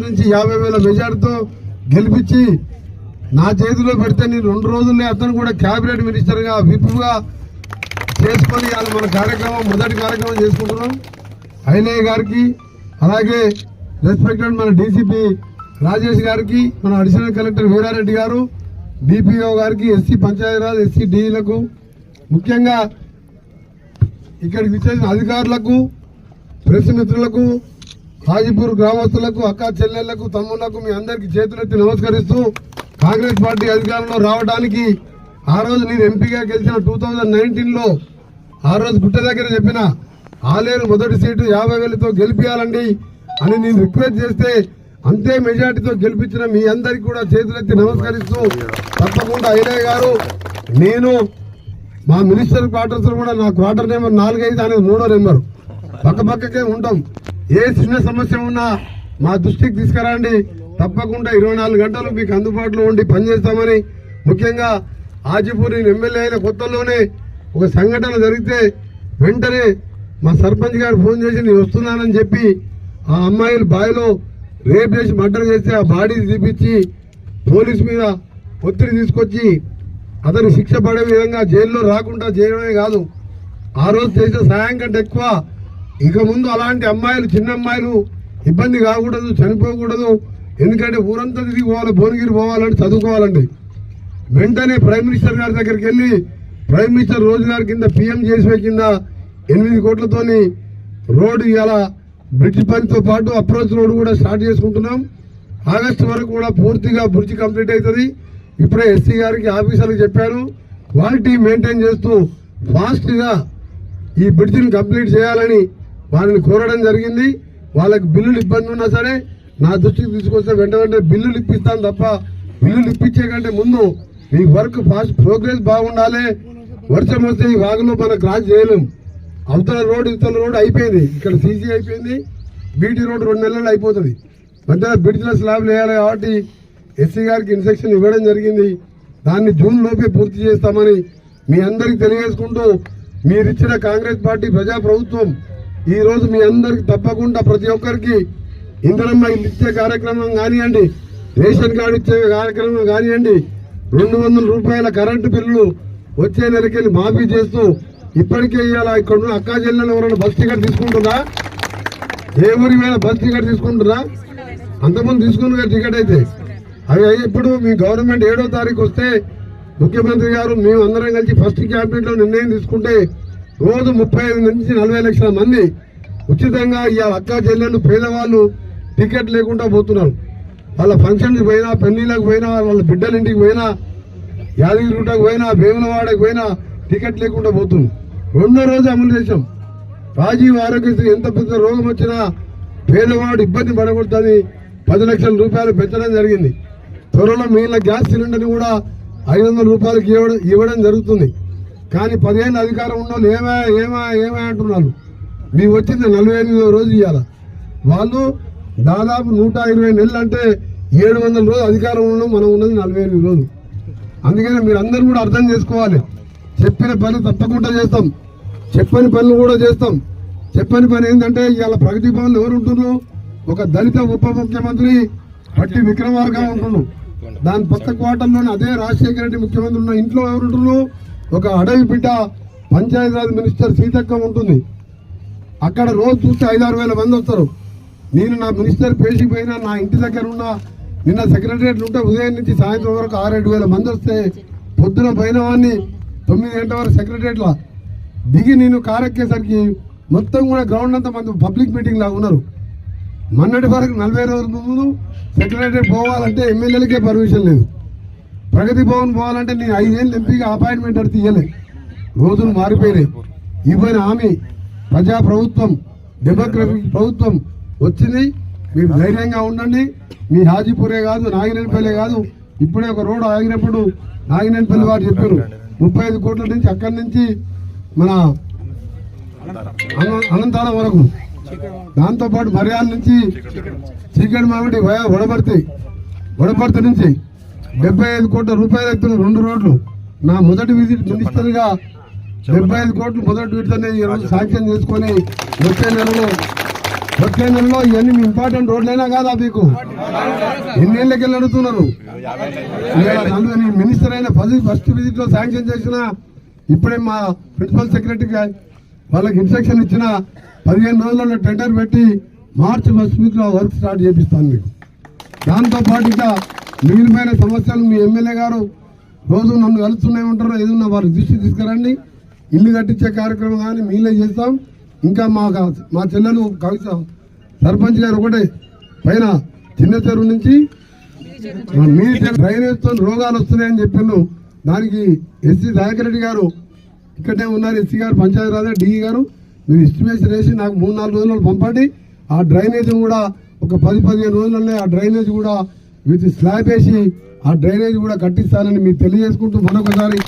నుంచి యాభై వేల మెజార్టీతో గెలిపించి నా చేతిలో పెడితే నేను రెండు రోజుల్లో అతను కూడా క్యాబినెట్ మినిస్టర్గా విప్గా చేసుకొని వాళ్ళు మన కార్యక్రమం మొదటి కార్యక్రమం చేసుకుంటున్నాం. ఐలయ్య గారికి అలాగే రెస్పెక్టెడ్ మన డీసీపీ రాజేష్ గారికి మన అడిషనల్ కలెక్టర్ వీరారెడ్డి గారు డిపిఓ గారికి ఎస్సీ పంచాయతీరాజ్ ఎస్సీ డీలకు ముఖ్యంగా ఇక్కడికి విచ్చేసిన అధికారులకు ప్రెస్ మిత్రులకు హాజీపూర్ గ్రామస్తులకు అక్క చెల్లెళ్ళకు తమ్ముళ్ళకు మీ అందరికి చేతులెత్తి నమస్కరిస్తూ కాంగ్రెస్ పార్టీ అధికారంలో రావడానికి ఆ రోజు నేను ఎంపీగా గెలిచిన టూ థౌజండ్ నైన్టీన్లో ఆ రోజు గుట్ట దగ్గర చెప్పిన ఆలేరు మొదటి సీటు యాభై వేలతో గెలిపించాలండి అని నేను రిక్వెస్ట్ చేస్తే అంతే మెజార్టీతో గెలిపించిన మీ అందరికి కూడా చేతులెత్తి నమస్కరిస్తూ తప్పకుండా ఐలయ్య గారు నేను మా మినిస్టర్ క్వార్టర్స్ కూడా నా క్వార్టర్ నెంబర్ నాలుగైదు అనేది మూడో నెంబర్. పక్క పక్కకే ఉంటాం. ఏ చిన్న సమస్య ఉన్నా మా దృష్టికి తీసుకురండి. తప్పకుండా ఇరవై నాలుగు గంటలు మీకు అందుబాటులో ఉండి పనిచేస్తామని ముఖ్యంగా ఆజిపూర్ ఎమ్మెల్యే అయిన కొత్తలోనే ఒక సంఘటన జరిగితే వెంటనే మా సర్పంచ్ గారు ఫోన్ చేసి నేను వస్తున్నానని చెప్పి ఆ అమ్మాయిలు బావిలో రేప్ చేసి మర్డర్ చేస్తే ఆ బాడీ తీపిచ్చి పోలీస్ మీద ఒత్తిడి తీసుకొచ్చి అతను శిక్ష పడే విధంగా జైల్లో రాకుండా చేయడమే కాదు. ఆ రోజు చేసిన సాయం కంటే ఎక్కువ ఇక ముందు అలాంటి అమ్మాయిలు చిన్న అమ్మాయిలు ఇబ్బంది కాకూడదు చనిపోకూడదు. ఎందుకంటే ఊరంతా తిరిగి పోవాలి భువనగిరి పోవాలంటే చదువుకోవాలండి. వెంటనే ప్రైమ్ మినిస్టర్ గారి దగ్గరికి వెళ్ళి ప్రైమ్ మినిస్టర్ రోజుగారి కింద పిఎం చేసే కింద ఎనిమిది కోట్లతోని రోడ్డు ఇలా బ్రిడ్జ్ పనితో పాటు అప్రోచ్ రోడ్ కూడా స్టార్ట్ చేసుకుంటున్నాం. ఆగస్టు వరకు కూడా పూర్తిగా బ్రిడ్జ్ కంప్లీట్ అవుతుంది. ఇప్పుడే ఎస్సీ గారికి ఆఫీసర్లకు చెప్పాను క్వాలిటీ మెయింటైన్ చేస్తూ ఫాస్ట్గా ఈ బ్రిడ్జిని కంప్లీట్ చేయాలని వారిని కోరడం జరిగింది. వాళ్ళకి బిల్లులు ఇబ్బంది ఉన్నా సరే నా దృష్టికి తీసుకొస్తే వెంట వెంటనే బిల్లులు ఇప్పిస్తాను తప్ప బిల్లులు ఇప్పించే కంటే ముందు ఈ వర్క్ ఫాస్ట్ ప్రోగ్రెస్ బాగుండాలి. వర్షం వస్తే ఈ వాగులో మనం క్రాస్ చేయలేం. అవతల రోడ్ ఇవతల రోడ్ అయిపోయింది. ఇక్కడ సీసీ అయిపోయింది. బీటీ రోడ్ రెండు నెలలు అయిపోతుంది. మధ్యలో బ్రిడ్జ్ల స్లాబ్లు వేయాలి కాబట్టి ఎస్సీ గారికి ఇన్స్ట్రక్షన్ ఇవ్వడం జరిగింది. దాన్ని జూన్ లోపే పూర్తి చేస్తామని మీ అందరికి తెలియజేసుకుంటూ మీరిచ్చిన కాంగ్రెస్ పార్టీ ప్రజా ఈరోజు మీ అందరికి తప్పకుండా ప్రతి ఒక్కరికి ఇంధనమ్మ ఇల్లు ఇచ్చే కార్యక్రమం కానివ్వండి రేషన్ కార్డు ఇచ్చే కార్యక్రమం కానివ్వండి రెండు వందల రూపాయల కరెంటు బిల్లులు వచ్చే నెలకెళ్ళి మాఫీ చేస్తూ ఇప్పటికే ఇవాళ ఇక్కడ ఉన్న అక్కా చెల్లెలు ఎవరైనా బస్ టికెట్ తీసుకుంటుందా ఏ ఊరి మీద బస్ టికెట్ తీసుకుంటుందా అంతకుముందు తీసుకున్న టికెట్ అయితే. అవి ఇప్పుడు మీ గవర్నమెంట్ ఏడో తారీఖు వస్తే ముఖ్యమంత్రి గారు మేము అందరం కలిసి ఫస్ట్ క్యాబినెట్లో నిర్ణయం తీసుకుంటే రోజు ముప్పై ఐదు నుంచి నలభై లక్షల మంది ఉచితంగా ఈ అక్క చెల్లెలు పేదవాళ్ళు టికెట్ లేకుండా పోతున్నారు. వాళ్ళ ఫంక్షన్కి పోయినా పెళ్ళిళ్ళకి పోయినా వాళ్ళ బిడ్డల ఇంటికి పోయినా యాదగిరిగుట్టకు పోయినా భీమలవాడకు పోయినా టికెట్ లేకుండా పోతుంది రెండో రోజు అమలు చేశాం. రాజీవ్ ఆరోగ్యశ్రీ ఎంత పెద్ద రోగం వచ్చినా పేదవాడు ఇబ్బంది పడకూడదని పది లక్షల రూపాయలు పెంచడం జరిగింది. త్వరలో మిగిలిన గ్యాస్ సిలిండర్ని కూడా ఐదు వందల రూపాయలకి ఇవ్వడం ఇవ్వడం జరుగుతుంది. కానీ పదిహేను అధికారం ఉన్న వాళ్ళు ఏమా ఏమా అంటున్నారు? మేము వచ్చింది నలభై ఎనిమిదో రోజు ఇవ్వాల వాళ్ళు దాదాపు నూట ఇరవై నెలలు అంటే ఏడు వందల రోజులు అధికారం ఉండడం మనం ఉన్నది నలభై ఎనిమిది రోజులు. అందుకని మీరు అందరూ కూడా అర్థం చేసుకోవాలి. చెప్పిన పని తప్పకుండా చేస్తాం. చెప్పని పనులు కూడా చేస్తాం. చెప్పని పని ఏంటంటే ఇవాళ ప్రగతి భవన్లు ఎవరు ఉంటున్నారు? ఒక దళిత ఉప ముఖ్యమంత్రి పట్టి విక్రమార్గా ఉంటున్నాడు దాని పక్క క్వార్టర్లోనే అదే రాజశేఖర రెడ్డి ముఖ్యమంత్రి ఉన్న ఇంట్లో ఎవరు ఉంటున్నారు? ఒక అడవి బిడ్డ పంచాయతీరాజ్ మినిస్టర్ సీతక్క ఉంటుంది. అక్కడ రోజు చూస్తే ఐదారు వేల మంది వస్తారు. నేను నా మినిస్టర్ పేషి పోయినా నా ఇంటి దగ్గర ఉన్న నిన్న సెక్రటరియట్ ఉంటే ఉదయం నుంచి సాయంత్రం వరకు ఆరేడు వేల మంది వస్తే పొద్దున పోయిన వాడిని తొమ్మిది గంటల వరకు సెక్రటరియట్లో దిగి నేను కారెక్కేసరికి మొత్తం కూడా గ్రౌండ్ అంతా మంది పబ్లిక్ మీటింగ్ లాగా ఉన్నారు. మొన్నటి వరకు నలభై రోజుల ముందు సెక్రటరీ పోవాలంటే ఎమ్మెల్యేలకే పర్మిషన్ లేదు. ప్రగతి భవన్ పోవాలంటే నేను ఐదేళ్ళు ఎంపీగా అపాయింట్మెంట్ అడితే ఇవ్వలే రోజులు మారిపోయినాయి. ఇవ్వని హామీ ప్రజా ప్రభుత్వం డెమోక్రటిక్ ప్రభుత్వం వచ్చింది. మీరు ధైర్యంగా ఉండండి. మీ హాజీపూరే కాదు నాగినేనిపల్లి కాదు. ఇప్పుడే ఒక రోడ్డు ఆగినప్పుడు నాగినేనిపల్లి వారు చెప్పారు ముప్పై ఐదు కోట్ల నుంచి అక్కడి నుంచి మన అన- వరకు. దాంతోపాటు మర్యాద నుంచి చీకటి మామిడి వడబడితే వడపర్తి నుంచి డెబ్బై ఐదు కోట్ల రూపాయలు ఎత్తున రెండు రోడ్లు. నా మొదటి విజిట్ మినిస్టర్గా డెబ్బై ఐదు కోట్లు మొదటి విడతనే ఈ రోజు శాంక్షన్ చేసుకొని వచ్చే నెలలో వచ్చే నెలలో ఇవన్నీ మీ ఇంపార్టెంట్ రోడ్లైనా కాదా మీకు? ఎన్నేళ్ళకి వెళ్ళి అడుగుతున్నారు మినిస్టర్ అయిన ఫస్ట్ ఫస్ట్ విజిట్లో శాంక్షన్ చేసిన ఇప్పుడే మా ప్రిన్సిపల్ సెక్రటరీకి వాళ్ళకి ఇన్స్ట్రక్షన్ ఇచ్చిన పదిహేను రోజులలో టెండర్ పెట్టి మార్చి ఫస్ట్ వీక్లో వర్క్ స్టార్ట్ చేపిస్తాను మీకు. దాంతో పాటు ఇంకా మిగిలిపోయిన సమస్యలు మీ ఎమ్మెల్యే గారు రోజు నన్ను కలుస్తూనే ఉంటారు. ఏదన్నా వారి దృష్టి తీసుకురండి. ఇల్లు కట్టించే కార్యక్రమం కానీ మీలే చేస్తాం. ఇంకా మా మా చెల్లెలు కవిత సర్పంచ్ గారు ఒకటే పైన చిన్న చెరువు నుంచి మీ డ్రైనేజ్తో రోగాలు వస్తున్నాయని చెప్పిండు దానికి ఎస్సీ దయాకర్ రెడ్డి గారు ఇక్కడే ఉన్నారు. ఎస్సీ గారు పంచాయతీరాజ్ డిఈ గారు. మీరు ఎస్టిమేషన్ వేసి నాకు మూడు నాలుగు రోజులు పంపండి. ఆ డ్రైనేజ్ కూడా ఒక పది పదిహేను రోజులలో ఆ డ్రైనేజ్ కూడా విత్ స్లాబ్ వేసి ఆ డ్రైనేజ్ కూడా కట్టిస్తానని మీకు తెలియజేసుకుంటూ మరొకసారి